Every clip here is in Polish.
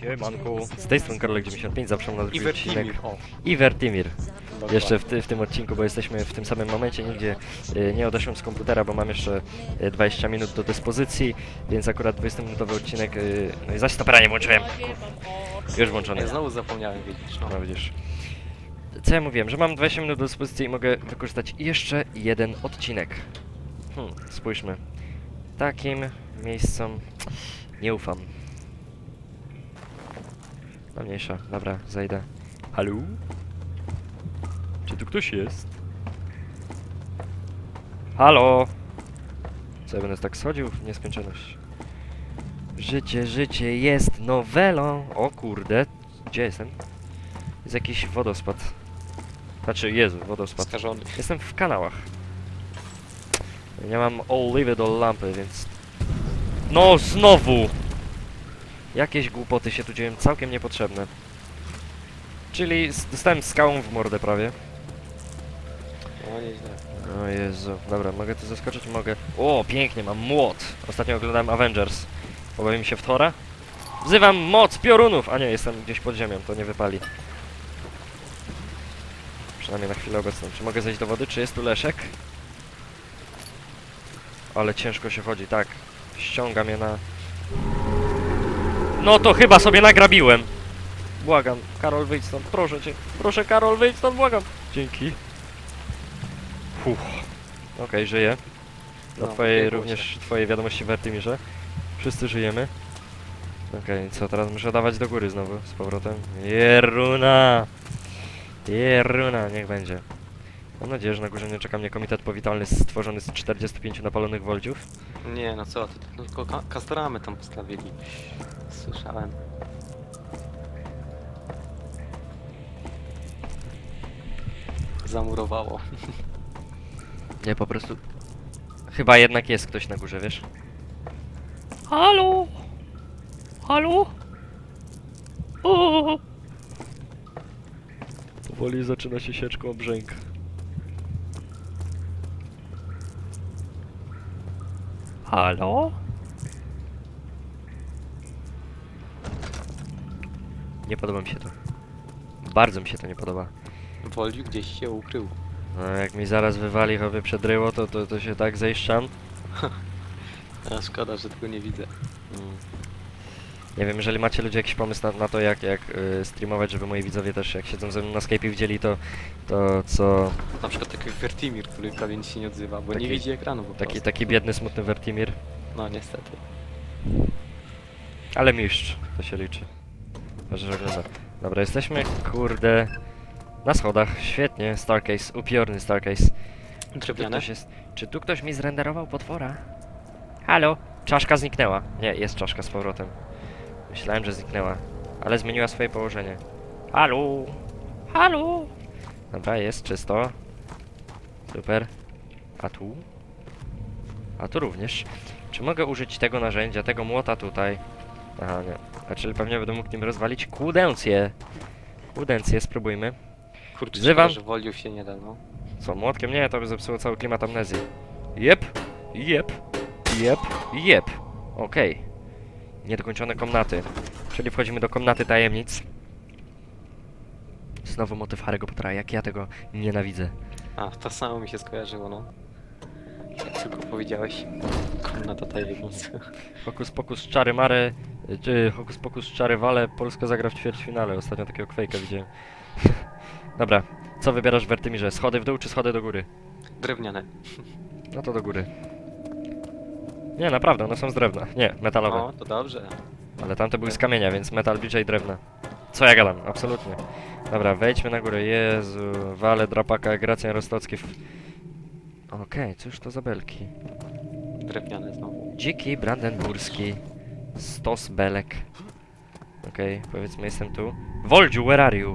Siemanku. Z tej strony Karolek95, zawsze na drugi odcinek. O, I Vertimir. dokładnie. Jeszcze w, ty, w tym odcinku, bo jesteśmy w tym samym momencie, nigdzie y, nie odeszłem z komputera, bo mam jeszcze y, 20 minut do dyspozycji, więc akurat 20-minutowy odcinek, y, no i zaś stopera nie włączyłem. Już włączony. Ja znowu zapomniałem wiedzieć, no. No widzisz. Co ja mówiłem, że mam 20 minut do dyspozycji i mogę wykorzystać jeszcze jeden odcinek. Hmm, spójrzmy. Takim miejscom nie ufam. No mniejsza, dobra, zejdę. Halo? Czy tu ktoś jest? Halo? Co ja będę tak schodził w nieskończoność? Życie, życie jest nowelą. O kurde, gdzie jestem? Jest jakiś wodospad. Znaczy, Jezu, wodospad. Skażony. Jestem w kanałach. Nie mam oliwy do lampy, więc... No, znowu! Jakieś głupoty się tu dzieją, całkiem niepotrzebne. Czyli dostałem skałą w mordę prawie. No nieźle. O Jezu, dobra, mogę tu zaskoczyć? Mogę. O, pięknie, mam młot. Ostatnio oglądałem Avengers. Pobawimy się w Thora? Wzywam moc piorunów! A nie, jestem gdzieś pod ziemią, to nie wypali. Przynajmniej na chwilę obecną. Czy mogę zejść do wody? Czy jest tu Leszek? Ale ciężko się chodzi, tak. Ściąga mnie na... No to chyba sobie nagrabiłem. Błagam, Karol wyjdź stąd, proszę cię. Proszę Karol, wyjdź stąd, błagam. Dzięki. Fuh. Okej, żyję. Do No, twojej również twojej wiadomości w Artemirze. Wszyscy żyjemy. Okej, co teraz muszę dawać do góry znowu z powrotem? Jeruna! Jeruna, niech będzie. Mam nadzieję, że na górze nie czeka mnie komitet powitalny stworzony z 45 napalonych wolciów. Nie, no co ty, no tylko ka kastoramy tam postawili. Słyszałem. Zamurowało. Nie, po prostu... Chyba jednak jest ktoś na górze, wiesz? Halo? Halo? O! Powoli zaczyna się sieczką brzęk. Halo? Nie podoba mi się to. Bardzo mi się to nie podoba. Woliu gdzieś się ukrył. No, jak mi zaraz wywali chowy przedryło, to, to, to się tak zejszczam. A szkoda, że tego nie widzę. Mm. Nie wiem, jeżeli macie ludzie jakiś pomysł na, na to, jak, jak y, streamować, żeby moi widzowie też, jak siedzą ze mną na Skype'ie, widzieli to, to co... Na przykład taki Vertimir, który prawie nic się nie odzywa, bo Taki- nie widzi ekranu po Taki, prostu. taki biedny, smutny Vertimir. No niestety. Ale mistrz, to się liczy. Dobrze, że ogląda. Dobra, jesteśmy, kurde, na schodach. Świetnie, Starcase, upiorny Starcase. Czy tu Drewniane? ktoś jest... Czy tu ktoś mi zrenderował potwora? Halo? Czaszka zniknęła. Nie, jest czaszka z powrotem. Myślałem, że zniknęła. Ale zmieniła swoje położenie. Halo? Halo? Dobra, jest czysto. Super. A tu? A tu również. Czy mogę użyć tego narzędzia, tego młota tutaj? Aha, nie. A czyli pewnie będę mógł nim rozwalić kłudencję. Kłudencję, spróbujmy. Kurczę, Wzywam- że Woliu się nie da, no. Co, młotkiem? Nie, to by zepsuło cały klimat amnezji. Jep, jep, jep, jep. Okej. Niedokończone komnaty. Czyli wchodzimy do komnaty tajemnic. Znowu motyw Harry'ego Pottera, jak ja tego nienawidzę. A, to samo mi się skojarzyło, no. Jak tylko powiedziałeś. Komnata tajemnic. Hokus pokus czary mary, czy hokus pokus czary wale, Polska zagra w ćwierćfinale. Ostatnio takiego kwejka widziałem. Dobra, co wybierasz w Wertymirze? Schody w dół czy schody do góry? Drewniane. No to do góry. Nie, naprawdę, one są z drewna. Nie, metalowe. No, to dobrze. Ale tamte były z kamienia, więc metal bliżej drewna. Co ja gadam? Absolutnie. Dobra, wejdźmy na górę. Jezu, wale, drapaka, Gracjan Rostocki. w- Okej, cóż to za belki? Drewniane znowu. Dziki brandenburski. Stos belek. Okej, powiedzmy jestem tu. Woldziu, where are you?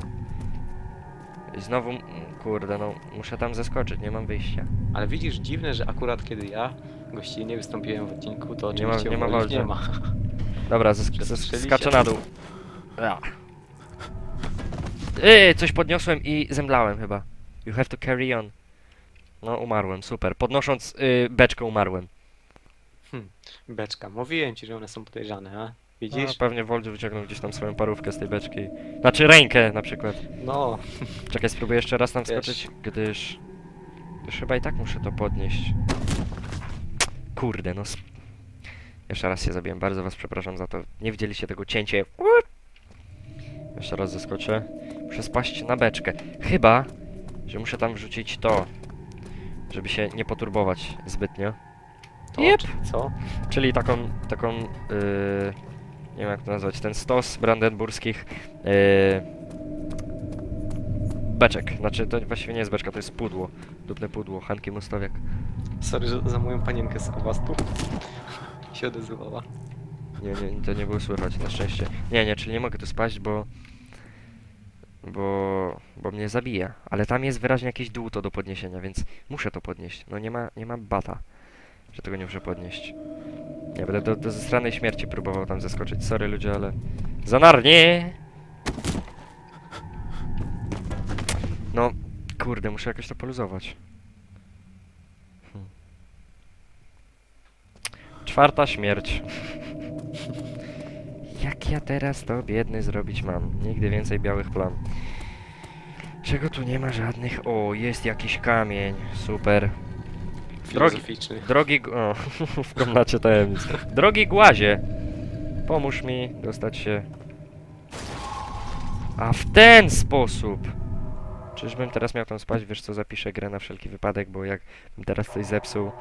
I znowu, mm, kurde, no, muszę tam zeskoczyć, nie mam wyjścia. Ale widzisz, dziwne, że akurat kiedy ja gościnnie wystąpiłem w odcinku, to Nie ma- oczywiście nie ma nie ma. Dobra, zesk zes Przestrzeli skaczę się. na dół. Ja. Yy, coś podniosłem i zemdlałem chyba. You have to carry on. No, umarłem, super. Podnosząc yy, beczkę umarłem. Beczka. Mówiłem ci, że one są podejrzane, a? Widzisz? A, pewnie Woldziu wyciągnął gdzieś tam swoją parówkę z tej beczki. Znaczy rękę na przykład. No, Czekaj, spróbuję jeszcze raz tam Wiesz. wskoczyć, gdyż... Gdyż chyba i tak muszę to podnieść. Kurde, no... Jeszcze raz się zabiłem, bardzo was przepraszam za to. Nie widzieliście tego cięcie. Jeszcze raz zeskoczę. Muszę spaść na beczkę. Chyba, że muszę tam wrzucić to, żeby się nie poturbować zbytnio. to czy co? Czyli taką, taką, yy, nie wiem jak to nazwać, ten stos brandenburskich yy, beczek. Znaczy to właściwie nie jest beczka, to jest pudło. Dupne pudło, Hanki Mostowiak. Sorry, że za moją panienkę z Awastu się odezwała. Nie, nie, to nie było słychać, na szczęście. Nie, nie, czyli nie mogę tu spaść, bo... Bo... Bo mnie zabija. Ale tam jest wyraźnie jakieś dłuto do podniesienia, więc muszę to podnieść. No nie ma, nie ma bata, że tego nie muszę podnieść. Nie, będę do, do stranej śmierci próbował tam zeskoczyć. Sorry ludzie, ale... Zanarnie! No, kurde, muszę jakoś to poluzować. Czwarta śmierć. Jak ja teraz to biedny zrobić mam? Nigdy więcej białych plam. Czego tu nie ma żadnych? O, jest jakiś kamień. Super. Filozoficzny. Drogi... g- O, w komnacie tajemnic. Drogi głazie, pomóż mi dostać się... A w ten sposób! Czyżbym teraz miał tam spać? Wiesz co, zapiszę grę na wszelki wypadek, bo jak bym teraz coś zepsuł,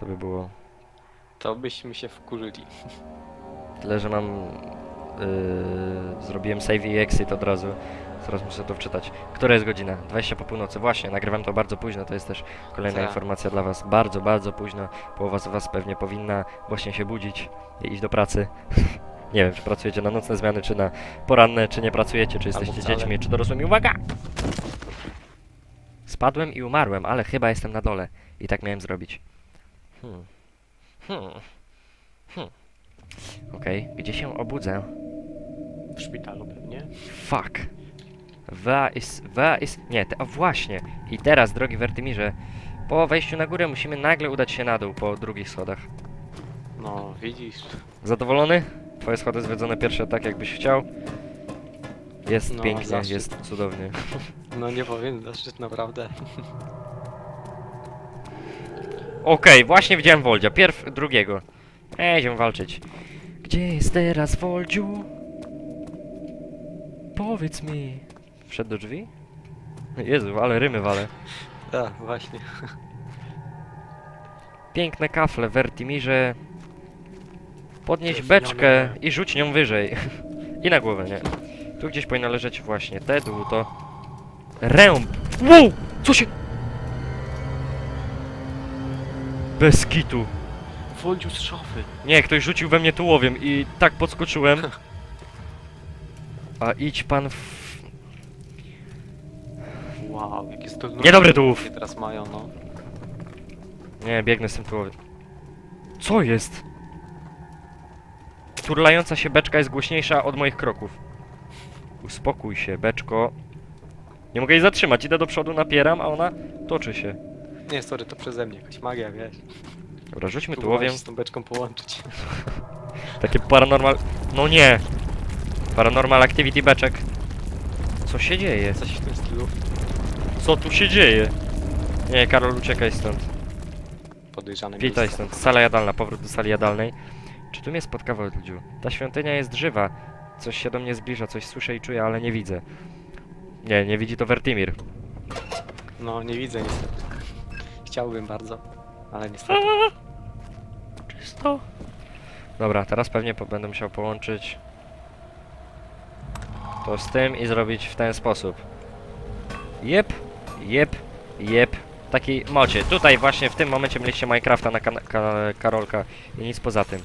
to by było... To byśmy się wkurzyli. Tyle, że mam... Yy, zrobiłem save i exit od razu. Teraz muszę to wczytać. Która jest godzina? 20 po północy. Właśnie, nagrywam to bardzo późno, to jest też kolejna Tak. informacja dla was. Bardzo, bardzo późno. Połowa z was pewnie powinna właśnie się budzić i iść do pracy. nie wiem, czy pracujecie na nocne zmiany, czy na poranne, czy nie pracujecie, czy jesteście wcale. dziećmi, czy dorosłymi. Uwaga! Spadłem i umarłem, ale chyba jestem na dole. I tak miałem zrobić. Hmm. Hmm. Hmm. Okej, gdzie się obudzę? W szpitalu pewnie. Fuck. Where is... Where is... Nie, te, o właśnie. I teraz, drogi Wertymirze, po wejściu na górę musimy nagle udać się na dół po drugich schodach. No, widzisz. Zadowolony? Twoje schody zwiedzone pierwsze tak, jakbyś chciał. Jest No, pięknie, zaszczyt. jest cudownie. No nie powiem, zaszczyt naprawdę. Okej, właśnie widziałem Woldzia. Pierw drugiego. Ej, idziemy walczyć. Gdzie jest teraz Woldziu? Powiedz mi. Wszedł do drzwi? Jezu, ale rymy wale. Tak, właśnie. Piękne kafle, Wertimirze. Podnieś beczkę i rzuć nią wyżej. I na głowę, nie. Tu gdzieś powinno leżeć właśnie te dłuto. Ręb! Wow! Co się... Bez kitu. Woldziu z szafy. Nie, ktoś rzucił we mnie tułowiem i tak podskoczyłem. A idź pan w... Wow, jakie zdolności. Niedobry tułów. jakie teraz mają, no. Nie, biegnę z tym tułowiem. Co jest? Turlająca się beczka jest głośniejsza od moich kroków. Uspokój się, beczko. Nie mogę jej zatrzymać, idę do przodu, napieram, a ona toczy się. Nie, sorry, to przeze mnie, jakaś magia, wiesz. Dobra, rzućmy Próbowałem tułowiem. się z tą beczką połączyć. Takie paranormal... No nie! Paranormal activity beczek. Co się dzieje? Coś w tym stylu. Co tu się dzieje? Nie, Karol, uciekaj stąd. Podejrzane Witaj miejsce. stąd. Sala jadalna, powrót do sali jadalnej. Czy tu mnie spotka Woldziu? Ta świątynia jest żywa. Coś się do mnie zbliża, coś słyszę i czuję, ale nie widzę. Nie, nie widzi to Wertimir. No, nie widzę niestety. Chciałbym bardzo, ale niestety. Czysto. Dobra, teraz pewnie po będę musiał połączyć to z tym i zrobić w ten sposób. Jep, jep, jep. Taki mocie. Tutaj właśnie w tym momencie mieliście Minecrafta na kan- ka Karolka i nic poza tym.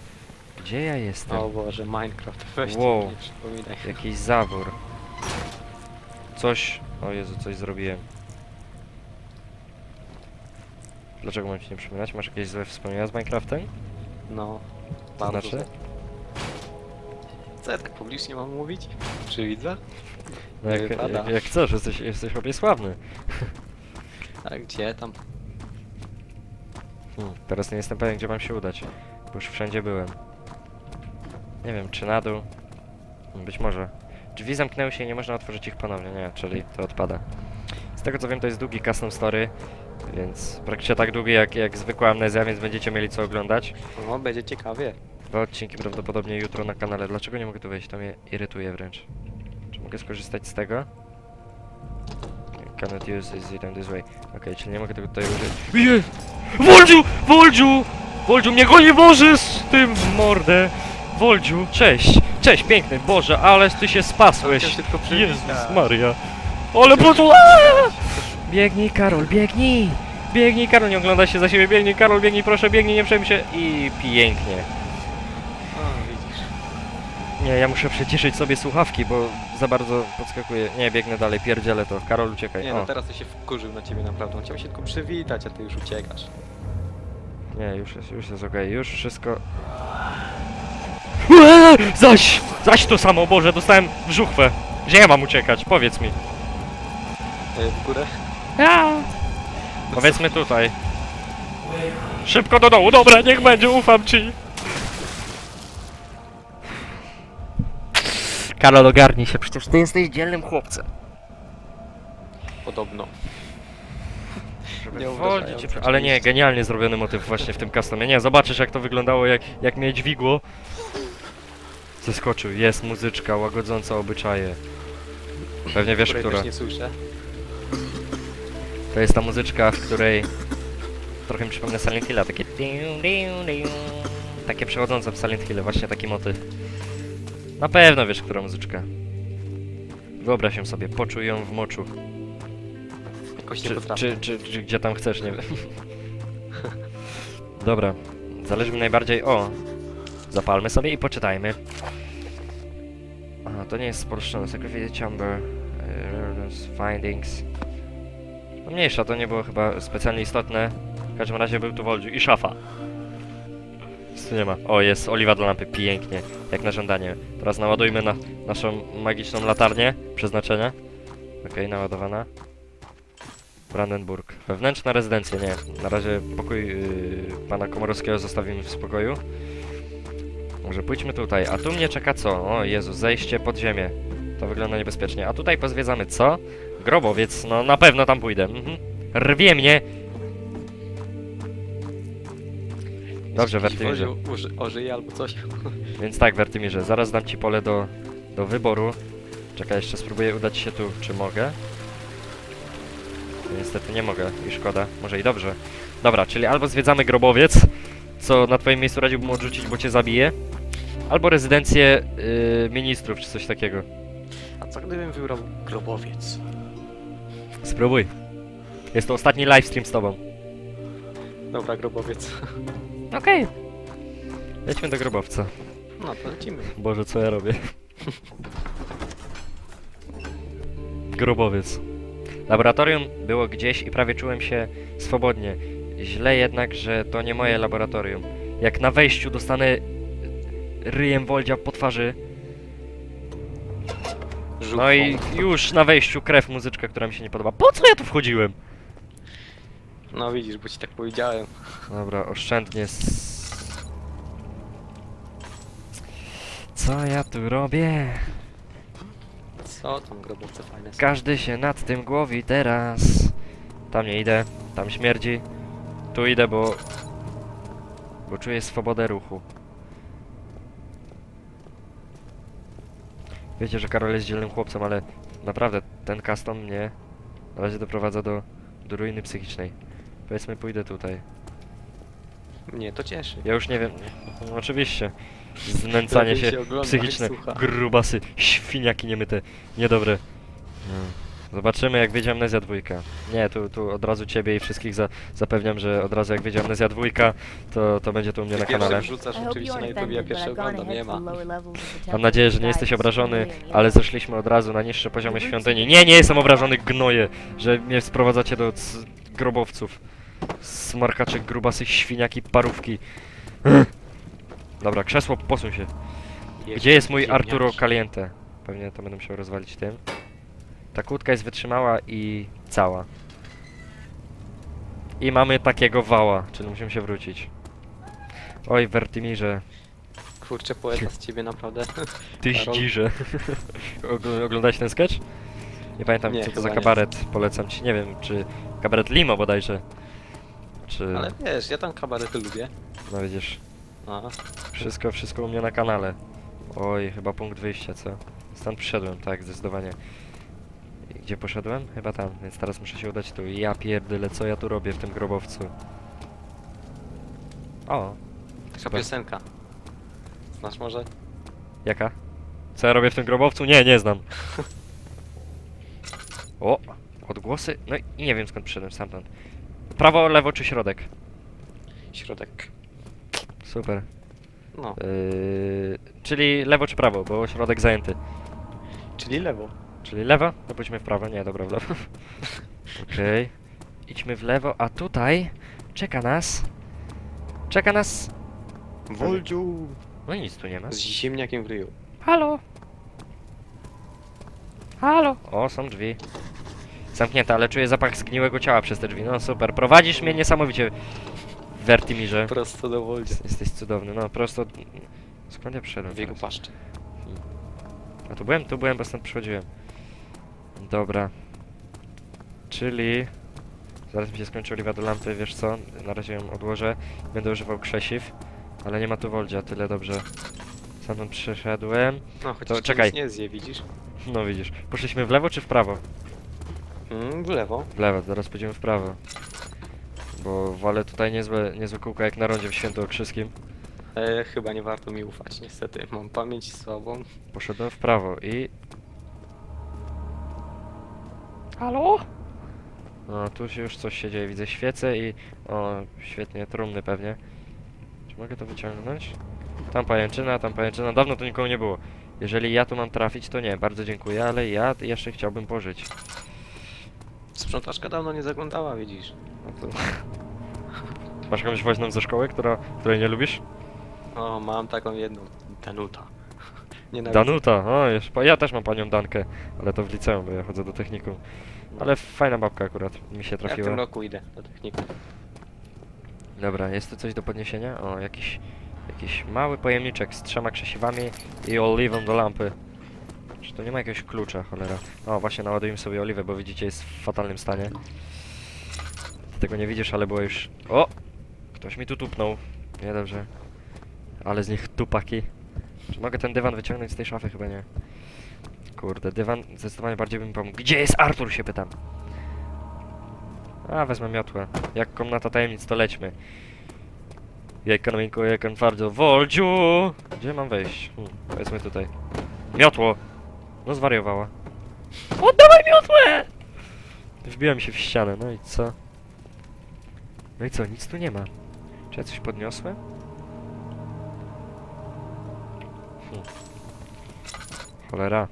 Gdzie ja jestem? O Boże, Minecraft, weź Wow. wow. nie przypominaj. Jakiś zawór. Coś... O Jezu, coś zrobiłem. Dlaczego mam ci nie przypominać? Masz jakieś złe wspomnienia z Minecraftem? No, To bardzo znaczy? Co ja tak publicznie mam mówić? Czy widzę? No jak, wypada. jak, jak chcesz, jesteś, jesteś obie sławny. A gdzie tam? Hmm. Teraz nie jestem pewien, gdzie mam się udać. Bo już wszędzie byłem. Nie wiem, czy na dół. Być może. Drzwi zamknęły się i nie można otworzyć ich ponownie, nie, czyli to odpada. Z tego co wiem, to jest długi custom story, więc praktycznie tak długi jak, jak zwykła amnezja, więc będziecie mieli co oglądać. No, będzie ciekawie. Dwa odcinki prawdopodobnie jutro na kanale. Dlaczego nie mogę tu wejść? To mnie irytuje wręcz. Czy mogę skorzystać z tego? Cannot use this item this way. Okej, czyli nie mogę tego tutaj użyć. Je! Woldziu! Woldziu! Woldziu, mnie goni Boże z tym w mordę! Woldziu, cześć! Cześć, piękny Boże, ale ty się spasłeś! Jezus Maria! Ale po co? Biegnij, Karol, biegnij! Biegnij, Karol, nie ogląda się za siebie, biegnij, Karol, biegnij, proszę, biegnij, nie przejmuj się. I pięknie. O, widzisz. Nie, ja muszę przyciszyć sobie słuchawki, bo za bardzo podskakuje. Nie, biegnę dalej, pierdzielę to. Karol, uciekaj. Nie o, no, teraz to się wkurzył na ciebie naprawdę. On chciał się tylko przywitać, a ty już uciekasz. nie, już jest, już jest okej, już wszystko... Eee, zaś! Zaś to samo, Boże, dostałem w żuchwę. Gdzie ja mam uciekać? Powiedz mi. E, w górę? Powiedzmy tutaj. Szybko do dołu, dobra, niech będzie, ufam ci. Karol, ogarnij się, przecież ty jesteś dzielnym chłopcem. Podobno. Nie i przy- Ale nie, genialnie zrobiony motyw właśnie w tym customie. Nie, zobaczysz jak to wyglądało, jak, jak mnie dźwigło. Zeskoczył, jest muzyczka łagodząca obyczaje. Pewnie wiesz, Której która. też nie słyszę. To jest ta muzyczka, w której trochę mi przypomina Silent Hilla, takie takie przechodzące w Silent Hill, właśnie taki motyw. Na pewno wiesz, która muzyczka. Wyobraź ją sobie, poczuj ją w moczu. Jakoś nie Czy, czy, czy, czy gdzie tam chcesz, nie wiem. Dobra, zależy mi najbardziej o. Zapalmy sobie i poczytajmy. Aha, to nie jest spolszczone. Sacrifice Chamber. e, Findings. Mniejsza, to nie było chyba specjalnie istotne. W każdym razie był tu Woldziu i szafa. Nic tu nie ma. O, jest oliwa do lampy, pięknie. Jak na żądanie. Teraz naładujmy na naszą magiczną latarnię przeznaczenia. Okej, naładowana. Brandenburg. Wewnętrzna rezydencja, nie. Na razie pokój yy, pana Komorowskiego zostawimy w spokoju. Może pójdźmy tutaj. A tu mnie czeka co? O Jezu, zejście pod ziemię. To wygląda niebezpiecznie. A tutaj pozwiedzamy co? Grobowiec. No na pewno tam pójdę. Mhm. Rwie mnie! Dobrze, Wertymirze. Ożyje albo coś. Więc tak, Wertymirze, zaraz dam ci pole do, do wyboru. Czekaj, jeszcze spróbuję udać się tu, czy mogę. Niestety nie mogę i szkoda. Może i dobrze. Dobra, czyli albo zwiedzamy grobowiec, co na twoim miejscu radziłbym odrzucić, bo cię zabije, albo rezydencję yy, ministrów, czy coś takiego. A co gdybym wybrał grobowiec? Spróbuj. Jest to ostatni livestream z tobą. Dobra, grobowiec. Okej. Jedźmy do grobowca. No to lecimy. Boże, co ja robię? Grobowiec. Laboratorium było gdzieś i prawie czułem się swobodnie. Źle jednak, że to nie moje laboratorium. Jak na wejściu dostanę ryjem Woldzia po twarzy, no i już na wejściu krew muzyczka, która mi się nie podoba. Po co ja tu wchodziłem? No widzisz, bo ci tak powiedziałem. Dobra, oszczędnie. s- Co ja tu robię? Co tam grobowce fajne są. Każdy się nad tym głowi teraz. Tam nie idę, tam śmierdzi. Tu idę, bo... Bo czuję swobodę ruchu. Wiecie, że Karol jest dzielnym chłopcem, ale naprawdę ten custom mnie na razie doprowadza do, do ruiny psychicznej. Powiedzmy, pójdę tutaj. Mnie to cieszy. Ja już nie wiem. No, oczywiście. Znęcanie Lepiej się się ogląda, psychiczne. słucha. Grubasy, świniaki niemyte. Niedobre. No. Zobaczymy jak wyjdzie amnezja dwójka. Nie, tu, tu od razu ciebie i wszystkich za, zapewniam, że od razu jak wyjdzie amnezja dwójka, to, to będzie tu u mnie na kanale. wrzucasz oczywiście na YouTube, ja pierwszy oglądam, nie ma. Mam nadzieję, że nie jesteś obrażony, ale zeszliśmy od razu na niższe poziomy świątyni. Nie, nie jestem obrażony, gnoje, że mnie sprowadzacie do grobowców. Smarkacze, grubasy, świniaki, parówki. Dobra, krzesło, posuń się. Gdzie jest mój. Arturo Caliente? Pewnie to będę musiał rozwalić tym. Ta kłódka jest wytrzymała i cała. I mamy takiego wała, czyli musimy się wrócić. Oj, Wertymirze. Kurczę, poeta z ciebie naprawdę. Ty Karol? zdzirze. Ogl- Oglądałeś ten sketch? Nie pamiętam Nie, co to chyba za nie. kabaret. Polecam ci, nie wiem, czy kabaret Limo bodajże. Czy... Ale wiesz, ja tam kabarety lubię. No widzisz, A, wszystko, wszystko u mnie na kanale. Oj, chyba punkt wyjścia, co? Stąd przyszedłem, tak, zdecydowanie. I gdzie poszedłem? Chyba tam, więc teraz muszę się udać tu. Ja pierdyle, co ja tu robię w tym grobowcu? O, taka Super. piosenka. Znasz może? Jaka? Co ja robię w tym grobowcu? Nie, nie znam. O, odgłosy. No i nie wiem skąd przyszedłem stamtąd. Prawo, lewo czy środek? Środek. Super. No, Yy, czyli lewo czy prawo, bo środek zajęty. czyli lewo. Czyli lewo? No pójdźmy w prawo. Nie, dobra, w lewo. Okej. Idźmy w lewo, a tutaj czeka nas... Czeka nas... Woldziu! No nic tu nie ma. Z ziemniakiem w ryju. Halo? Halo? O, są drzwi. Zamknięte, ale czuję zapach zgniłego ciała przez te drzwi. No super, prowadzisz mnie niesamowicie, Wertimirze. Prosto do Woldzia. Jesteś cudowny, no prosto... Skąd ja przyszedłem W jego paszczy. A tu byłem? Tu byłem, bo stąd przychodziłem. Dobra. Czyli... Zaraz mi się skończy oliwa do lampy, wiesz co? Na razie ją odłożę. Będę używał krzesiw. Ale nie ma tu Woldzia, tyle dobrze. Stamtąd przyszedłem. No, chociaż to czekaj. nie zje, widzisz? No widzisz. Poszliśmy w lewo czy w prawo? Mm, w lewo. W lewo, teraz pójdziemy w prawo. Bo wolę tutaj niezłe, niezłe kółka jak na rondzie w Świętokrzyskim. E, chyba nie warto mi ufać, niestety. Mam pamięć słabą. Poszedłem w prawo i... Halo? No, tu się już coś się dzieje. Widzę świece i... O, świetnie, trumny pewnie. Czy mogę to wyciągnąć? Tam pajęczyna, tam pajęczyna. Dawno tu nikogo nie było. Jeżeli ja tu mam trafić, to nie. Bardzo dziękuję, ale ja jeszcze chciałbym pożyć. Sprzątaczka dawno nie zaglądała, widzisz? No to... Masz jakąś woźną ze szkoły, która, której nie lubisz? O, mam taką jedną. Danuta. Nie Danuta, o, pa- ja też mam panią Dankę, ale to w liceum, bo ja chodzę do technikum. Ale fajna babka akurat, mi się Ja w tym trafiła. roku idę do technikum. Dobra, jest tu coś do podniesienia? O, jakiś, jakiś mały pojemniczek z trzema krzesiwami i oliwą do lampy. Czy to nie ma jakiegoś klucza, cholera? O, właśnie naładujmy sobie oliwę, bo widzicie, jest w fatalnym stanie. Ty tego nie widzisz, ale było już... O! Ktoś mi tu tupnął. Niedobrze. Ale z nich tupaki. Czy mogę ten dywan wyciągnąć z tej szafy? Chyba nie. Kurde, dywan zdecydowanie bardziej by mi pomógł. Gdzie jest Artur, się pytam. A, wezmę miotłę. Jak komnata tajemnic, to lećmy. Jejkan miękko, jejkan twardo. Woldziu! Gdzie mam wejść? Hmm, powiedzmy tutaj. Miotło! No zwariowała. Oddawaj miotłę! Wbiłem się w ścianę, no i co? No i co, nic tu nie ma. Czy ja coś podniosłem? Cholera.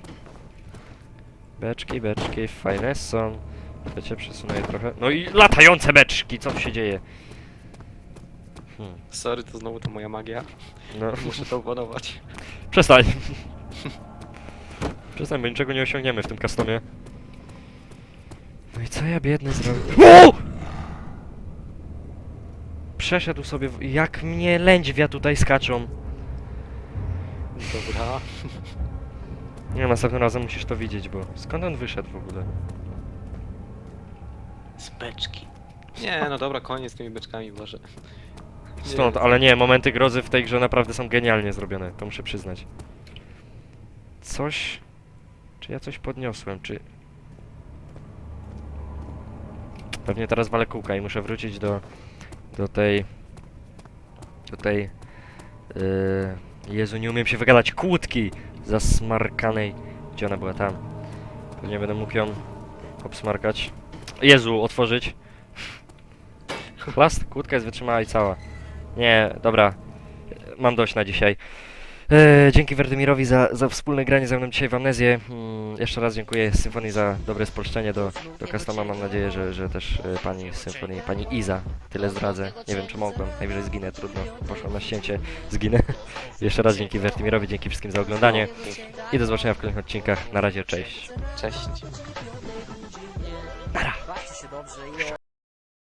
Beczki, beczki, fajne są. Wiecie, przesunę je trochę. No i latające beczki, co się dzieje? Hmm. Sorry, to znowu to moja magia. No, Muszę to opanować. przestań. przestań, bo niczego nie osiągniemy w tym customie. No i co ja biedny zrobił? O! Przeszedł sobie, w... jak mnie lędźwia tutaj skaczą. Dobra. Nie, następnym razem musisz to widzieć, bo skąd on wyszedł w ogóle? Z beczki. Nie, no dobra, koniec z tymi beczkami, Boże. Stąd, ale nie, momenty grozy w tej grze naprawdę są genialnie zrobione, to muszę przyznać. Coś... Czy ja coś podniosłem, czy... Pewnie teraz walę kółka i muszę wrócić do... do tej... do tej... Yy, Jezu, nie umiem się wygadać, kłódki zasmarkanej. Gdzie ona była? Tam. Pewnie będę mógł ją obsmarkać. Jezu, otworzyć. Chlast, kłódka jest wytrzymała i cała. Nie, dobra. Mam dość na dzisiaj. E, dzięki Werdemirowi za, za wspólne granie ze mną dzisiaj w Amnezję. Mm, jeszcze raz dziękuję Symfonii za dobre spolszczenie do, do customa. Mam nadzieję, że, że też e, pani Symfonii, pani Iza, tyle zdradzę. Nie wiem czy mogłem, najwyżej zginę, trudno. Poszłam na ścięcie, zginę. jeszcze raz dzięki Werdemirowi, dzięki wszystkim za oglądanie i do zobaczenia w kolejnych odcinkach. Na razie, cześć. Cześć. Bawcie się dobrze i